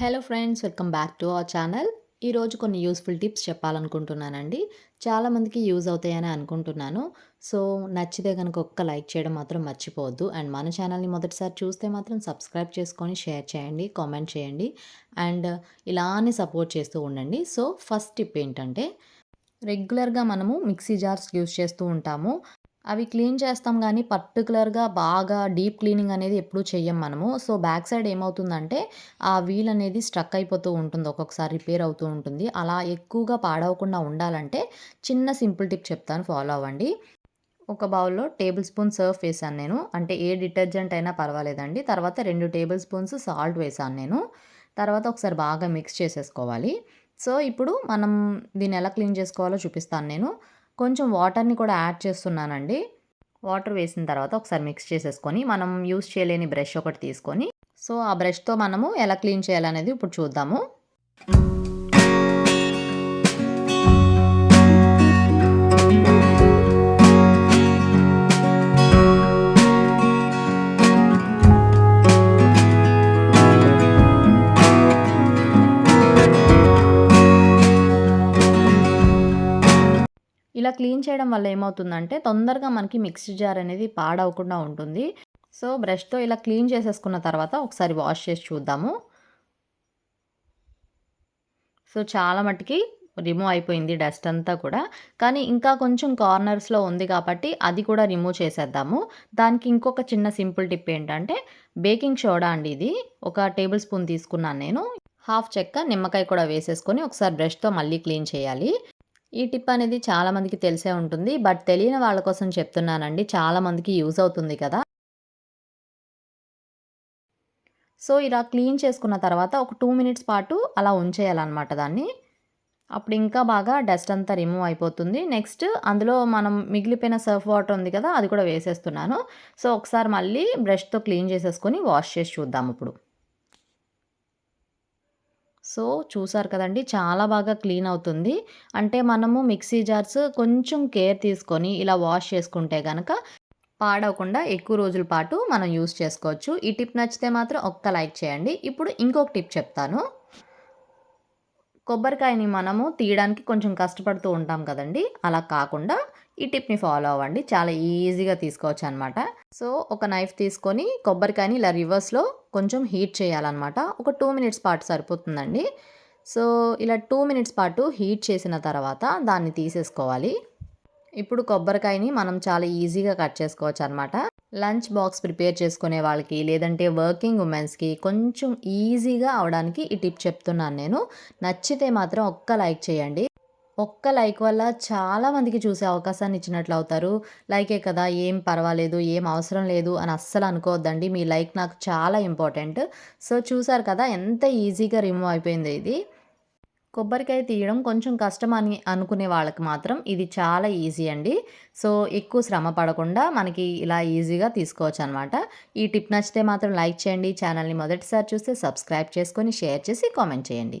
Hello friends welcome back to our channel ఈరోజు కొన్ని useful tips చెప్పాలనుకుంటున్నానండి. చాలామందికి యూజ్ అవుతాయని అనుకుంటున్నాను. సో నచ్చితే కనుక ఒక్క లైక్ చేయడం మాత్రం మర్చిపోవద్దు. అండ్ మన ఛానల్ని మొదటిసారి చూస్తే మాత్రం సబ్స్క్రైబ్ చేసుకొని షేర్ చేయండి కామెంట్ చేయండి. అండ్ ఇలానే సపోర్ట్ చేస్తూ ఉండండి. సో ఫస్ట్ టిప్ ఏంటంటే రెగ్యులర్గా మనము మిక్సీ జార్స్ యూస్ చేస్తూ ఉంటాము. అవి క్లీన్ చేస్తాం కానీ పర్టికులర్గా బాగా డీప్ క్లీనింగ్ అనేది ఎప్పుడూ చెయ్యం మనము. సో బ్యాక్ సైడ్ ఏమవుతుందంటే ఆ వీల్ అనేది స్ట్రక్ అయిపోతూ ఉంటుంది. ఒక్కొక్కసారి రిపేర్ అవుతూ ఉంటుంది. అలా ఎక్కువగా పాడవకుండా ఉండాలంటే చిన్న సింపుల్ టిప్ చెప్తాను. ఫాలో అవ్వండి. ఒక బౌల్లో టేబుల్ స్పూన్ సర్ఫ్ వేసాను నేను. అంటే ఏ డిటర్జెంట్ అయినా పర్వాలేదండి. తర్వాత రెండు టేబుల్ స్పూన్స్ సాల్ట్ వేసాను నేను. తర్వాత ఒకసారి బాగా మిక్స్ చేసేసుకోవాలి. సో ఇప్పుడు మనం దీన్ని ఎలా క్లీన్ చేసుకోవాలో చూపిస్తాను నేను. కొంచెం వాటర్ని కూడా యాడ్ చేస్తున్నానండి. వాటర్ వేసిన తర్వాత ఒకసారి మిక్స్ చేసేసుకొని మనం యూస్ చేయలేని బ్రష్ ఒకటి తీసుకొని సో ఆ బ్రష్తో మనము ఎలా క్లీన్ చేయాలనేది ఇప్పుడు చూద్దాము. ఇలా క్లీన్ చేయడం వల్ల ఏమవుతుందంటే తొందరగా మనకి మిక్సీ జార్ అనేది పాడవకుండా ఉంటుంది. సో బ్రష్తో ఇలా క్లీన్ చేసేసుకున్న తర్వాత ఒకసారి వాష్ చేసి చూద్దాము. సో చాలా మట్టుకి రిమూవ్ అయిపోయింది డస్ట్ అంతా కూడా. కానీ ఇంకా కొంచెం కార్నర్స్లో ఉంది కాబట్టి అది కూడా రిమూవ్ చేసేద్దాము. దానికి ఇంకొక చిన్న సింపుల్ టిప్ ఏంటంటే బేకింగ్ సోడా అండి ఇది. ఒక టేబుల్ స్పూన్ తీసుకున్నాను నేను. హాఫ్ చెక్క నిమ్మకాయ కూడా వేసేసుకొని ఒకసారి బ్రష్తో మళ్ళీ క్లీన్ చేయాలి. ఈ టిప్ అనేది చాలామందికి తెలిసే ఉంటుంది. బట్ తెలియని వాళ్ళ కోసం చెప్తున్నానండి. చాలామందికి యూజ్ అవుతుంది కదా. సో ఇలా క్లీన్ చేసుకున్న తర్వాత ఒక టూ మినిట్స్ పాటు అలా ఉంచేయాలన్నమాట దాన్ని. అప్పుడు ఇంకా బాగా డస్ట్ అంతా రిమూవ్ అయిపోతుంది. నెక్స్ట్ అందులో మనం మిగిలిపోయిన సర్ఫ్ వాటర్ ఉంది కదా అది కూడా వేసేస్తున్నాను. సో ఒకసారి మళ్ళీ బ్రష్తో క్లీన్ చేసేసుకొని వాష్ చేసి చూద్దాం ఇప్పుడు. సో చూసారు కదండి చాలా బాగా క్లీన్ అవుతుంది. అంటే మనము మిక్సీ జార్స్ కొంచెం కేర్ తీసుకొని ఇలా వాష్ చేసుకుంటే కనుక పాడవకుండా ఎక్కువ రోజుల పాటు మనం యూస్ చేసుకోవచ్చు. ఈ టిప్ నచ్చితే మాత్రం ఒక్క లైక్ చేయండి. ఇప్పుడు ఇంకొక టిప్ చెప్తాను. కొబ్బరికాయని మనము తీయడానికి కొంచెం కష్టపడుతూ ఉంటాం కదండి. అలా కాకుండా ఈ టిప్ని ఫాలో అవ్వండి. చాలా ఈజీగా తీసుకోవచ్చు అనమాట సో ఒక నైఫ్ తీసుకొని కొబ్బరికాయని ఇలా రివర్స్లో కొంచెం హీట్ చేయాలన్నమాట ఒక టూ మినిట్స్ పాటు సరిపోతుందండి. సో ఇలా టూ మినిట్స్ పాటు హీట్ చేసిన తర్వాత దాన్ని తీసేసుకోవాలి. ఇప్పుడు కొబ్బరికాయని మనం చాలా ఈజీగా కట్ చేసుకోవచ్చు అనమాట లంచ్ బాక్స్ ప్రిపేర్ చేసుకునే వాళ్ళకి లేదంటే వర్కింగ్ ఉమెన్స్కి కొంచెం ఈజీగా అవడానికి ఈ టిప్ చెప్తున్నాను నేను. నచ్చితే మాత్రం ఒక్క లైక్ చేయండి. ఒక్క లైక్ వల్ల చాలా మందికి చూసే అవకాశాన్ని ఇచ్చినట్లు అవుతారు. లైకే కదా ఏం పర్వాలేదు ఏం అవసరం లేదు అని అస్సలు అనుకోవద్దండి. మీ లైక్ నాకు చాలా ఇంపార్టెంట్. సో చూసారు కదా ఎంత ఈజీగా రిమూవ్ అయిపోయింది ఇది. కొబ్బరికాయ తీయడం కొంచెం కష్టం అని అనుకునే వాళ్ళకి మాత్రం ఇది చాలా ఈజీ అండి. సో ఎక్కువ శ్రమ పడకుండా మనకి ఇలా ఈజీగా తీసుకోవచ్చు అనమాట ఈ టిప్ నచ్చితే మాత్రం లైక్ చేయండి. ఛానల్ని మొదటిసారి చూస్తే సబ్స్క్రైబ్ చేసుకొని షేర్ చేసి కామెంట్ చేయండి.